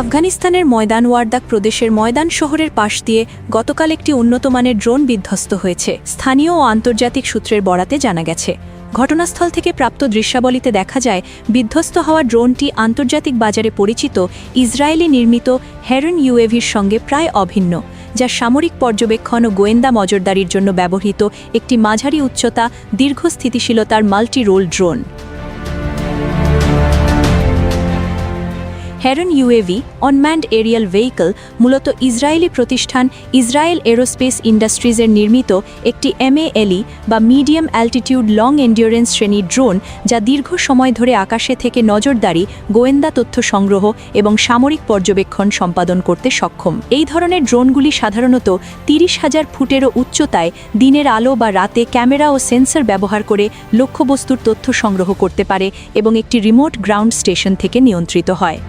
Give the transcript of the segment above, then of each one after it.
আফগানিস্তানের ময়দান ওয়ার্দাক প্রদেশের ময়দান শহরের পাশ দিয়ে গতকাল একটি উন্নতমানের ড্রোন বিধ্বস্ত হয়েছে। স্থানীয় ও আন্তর্জাতিক সূত্রের বরাতে জানা গেছে, ঘটনাস্থল থেকে প্রাপ্ত দৃশ্যাবলিতে দেখা যায়, বিধ্বস্ত হওয়া ড্রোনটি আন্তর্জাতিক বাজারে পরিচিত ইসরায়েলি নির্মিত হেরন ইউএভির সঙ্গে প্রায় অভিন্ন, যা সামরিক পর্যবেক্ষণ ও গোয়েন্দা নজরদারির জন্য ব্যবহৃত একটি মাঝারি উচ্চতা, দীর্ঘ স্থিতিশীলতার multi role drone. Heron UAV unmanned aerial vehicle মূলত ইসরায়েলি প্রতিষ্ঠান ইসরায়েল এরোস্পেস ইন্ডাস্ট্রিজের নির্মিত একটি এমএএলই বা মিডিয়াম অ্যালটিটিউড লং এন্ডিওরেন্স শ্রেণির ড্রোন যা দীর্ঘ সময় ধরে আকাশে থেকে নজরদারি, গোয়েন্দা তথ্য সংগ্রহ এবং সামরিক পর্যবেক্ষণ সম্পাদন করতে সক্ষম। এই ধরনের ড্রোনগুলি সাধারণত তিরিশ হাজার ফুটেরও উচ্চতায় দিনের আলো বা রাতে ক্যামেরা ও সেন্সর ব্যবহার করে লক্ষ্যবস্তুর তথ্য সংগ্রহ করতে পারে এবং একটি রিমোট গ্রাউন্ড স্টেশন থেকে নিয়ন্ত্রিত হয়।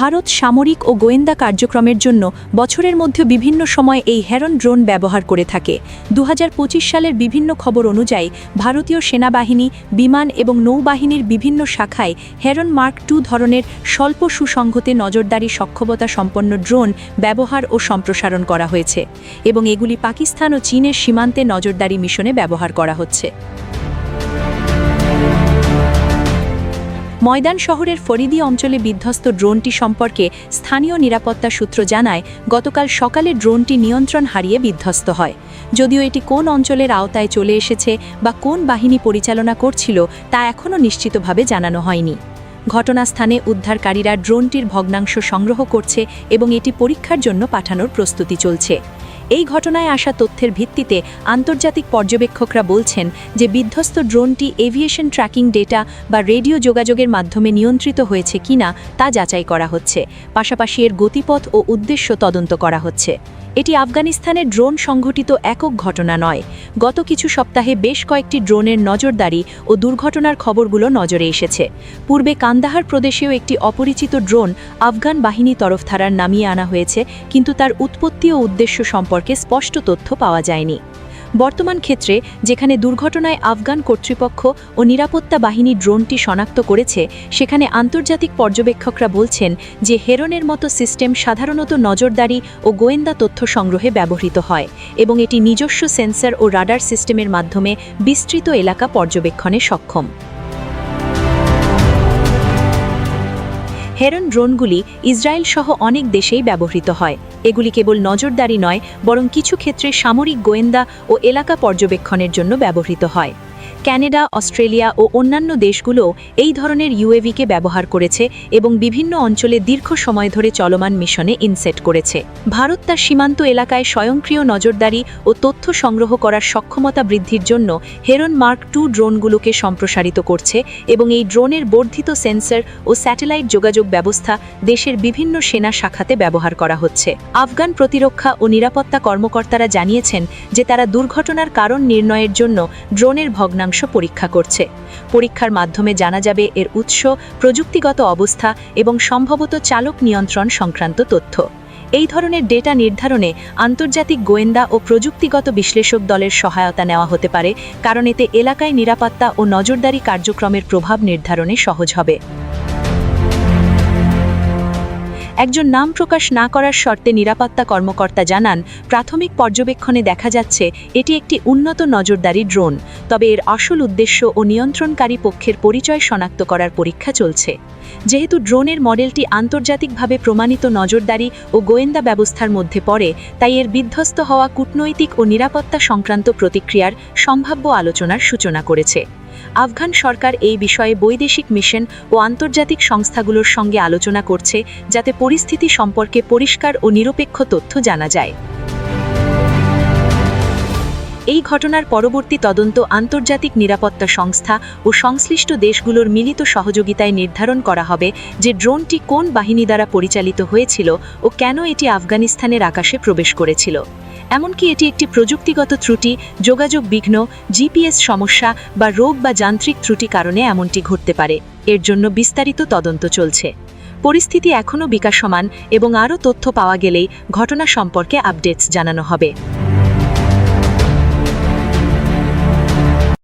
ভারত সামরিক ও গোয়েন্দা কার্যক্রমের জন্য বছরের মধ্যে বিভিন্ন সময় এই হেরন ড্রোন ব্যবহার করে থাকে। দু হাজার পঁচিশ সালের বিভিন্ন খবর অনুযায়ী ভারতীয় সেনাবাহিনী, বিমান এবং নৌবাহিনীর বিভিন্ন শাখায় হেরন মার্ক টু ধরনের স্বল্প সুসংহতে নজরদারি সক্ষমতা সম্পন্ন ড্রোন ব্যবহার ও সম্প্রসারণ করা হয়েছে এবং এগুলি পাকিস্তান ও চীনের সীমান্তে নজরদারি মিশনে ব্যবহার করা হচ্ছে। ময়দান শহরের ফরিদি অঞ্চলে বিধ্বস্ত ড্রোনটি সম্পর্কে স্থানীয় নিরাপত্তা সূত্র জানায়, গতকাল সকালে ড্রোনটি নিয়ন্ত্রণ হারিয়ে বিধ্বস্ত হয়। যদিও এটি কোন অঞ্চলের আওতায় চলে এসেছে বা কোন বাহিনী পরিচালনা করছিল, তা এখনও নিশ্চিতভাবে জানানো হয়নি। ঘটনাস্থানে উদ্ধারকারীরা ড্রোনটির ভগ্নাংশ সংগ্রহ করছে এবং এটি পরীক্ষার জন্য পাঠানোর প্রস্তুতি চলছে। এই ঘটনায় আসা তথ্যের ভিত্তিতে আন্তর্জাতিক পর্যবেক্ষকরা বলছেন যে বিধ্বস্ত ড্রোনটি এভিয়েশন ট্র্যাকিং ডেটা বা রেডিও যোগাযোগের মাধ্যমে নিয়ন্ত্রিত হয়েছে কিনা তা যাচাই করা হচ্ছে। পাশাপাশি এর গতিপথ ও উদ্দেশ্য তদন্ত করা হচ্ছে। এটি আফগানিস্তানে ড্রোন সংঘটিত একক ঘটনা নয়। গত কিছু সপ্তাহে বেশ কয়েকটি ড্রোনের নজরদারি ও দুর্ঘটনার খবরগুলো নজরে এসেছে। পূর্বে কান্দাহার প্রদেশেও একটি অপরিচিত ড্রোন আফগান বাহিনী তরফধারার নামিয়ে আনা হয়েছে, কিন্তু তার উৎপত্তি ও উদ্দেশ্য সম্পর্কে স্পষ্ট তথ্য পাওয়া যায়নি। বর্তমান ক্ষেত্রে, যেখানে দুর্ঘটনায় আফগান কর্তৃপক্ষ ও নিরাপত্তা বাহিনী ড্রোনটি শনাক্ত করেছে, সেখানে আন্তর্জাতিক পর্যবেক্ষকরা বলছেন যে হেরনের মতো সিস্টেম সাধারণত নজরদারি ও গোয়েন্দা তথ্য সংগ্রহে ব্যবহৃত হয় এবং এটি নিজস্ব সেন্সর ও রাডার সিস্টেমের মাধ্যমে বিস্তৃত এলাকা পর্যবেক্ষণে সক্ষম। হেরন ড্রোনগুলি ইসরায়েল সহ অনেক দেশেই ব্যবহৃত হয়। এগুলি কেবল নজরদারি নয়, বরং কিছু ক্ষেত্রে সামরিক গোয়েন্দা ও এলাকা পর্যবেক্ষণের জন্য ব্যবহৃত হয়। ক্যানাডা, অস্ট্রেলিয়া ও অন্যান্য দেশগুলো এই ধরনের ইউএভিকে ব্যবহার করেছে এবং বিভিন্ন অঞ্চলে দীর্ঘ সময় ধরে চলমান মিশনে ইনসেট করেছে। ভারত তার সীমান্ত এলাকায় স্বয়ংক্রিয় নজরদারি ও তথ্য সংগ্রহ করার সক্ষমতা বৃদ্ধির জন্য হেরন মার্ক টু ড্রোনগুলোকে সম্প্রসারিত করছে এবং এই ড্রোনের বর্ধিত সেন্সর ও স্যাটেলাইট যোগাযোগ ব্যবস্থা দেশের বিভিন্ন সেনা শাখাতে ব্যবহার করা হচ্ছে। আফগান প্রতিরক্ষা ও নিরাপত্তা কর্মকর্তারা জানিয়েছেন যে তারা দুর্ঘটনার কারণ নির্ণয়ের জন্য ড্রোনের ভগ্নাংশ পরীক্ষা করছে। পরীক্ষার মাধ্যমে জানা যাবে এর উৎস, প্রযুক্তিগত অবস্থা এবং সম্ভবত চালক নিয়ন্ত্রণ সংক্রান্ত তথ্য। এই ধরনের ডেটা নির্ধারণে আন্তর্জাতিক গোয়েন্দা ও প্রযুক্তিগত বিশ্লেষক দলের সহায়তা নেওয়া হতে পারে, কারণ এতে এলাকায় নিরাপত্তা ও নজরদারি কার্যক্রমের প্রভাব নির্ধারণে সহজ হবে। একজন নাম প্রকাশ না করার শর্তে নিরাপত্তা কর্মকর্তা জানান, প্রাথমিক পর্যবেক্ষণে দেখা যাচ্ছে এটি একটি উন্নত নজরদারি ড্রোন, তবে এর আসল উদ্দেশ্য ও নিয়ন্ত্রণকারী পক্ষের পরিচয় শনাক্ত করার পরীক্ষা চলছে। যেহেতু ড্রোনের মডেলটি আন্তর্জাতিকভাবে প্রমাণিত নজরদারি ও গোয়েন্দা ব্যবস্থার মধ্যে পড়ে, তাই এর বিধ্বস্ত হওয়া কূটনৈতিক ও নিরাপত্তা সংক্রান্ত প্রতিক্রিয়ার সম্ভাব্য আলোচনার সূচনা করেছে। আফগান সরকার এই বিষয়ে বৈদেশিক মিশন ও আন্তর্জাতিক সংস্থাগুলোর সঙ্গে আলোচনা করছে, যাতে পরিস্থিতি সম্পর্কে পরিষ্কার ও নিরপেক্ষ তথ্য জানা যায়। এই ঘটনার পরবর্তী তদন্ত আন্তর্জাতিক নিরাপত্তা সংস্থা ও সংশ্লিষ্ট দেশগুলোর মিলিত সহযোগিতায় নির্ধারণ করা হবে যে ড্রোনটি কোন বাহিনী দ্বারা পরিচালিত হয়েছিল ও কেন এটি আফগানিস্তানের আকাশে প্রবেশ করেছিল। এমনকি এটি একটি প্রযুক্তিগত ত্রুটি, যোগাযোগ বিঘ্ন, জিপিএস সমস্যা বা রোগ বা যান্ত্রিক ত্রুটি কারণে এমনটি ঘটতে পারে। এর জন্য বিস্তারিত তদন্ত চলছে। পরিস্থিতি এখনও বিকাশমান এবং আরও তথ্য পাওয়া গেলেই ঘটনা সম্পর্কে আপডেটস জানানো হবে।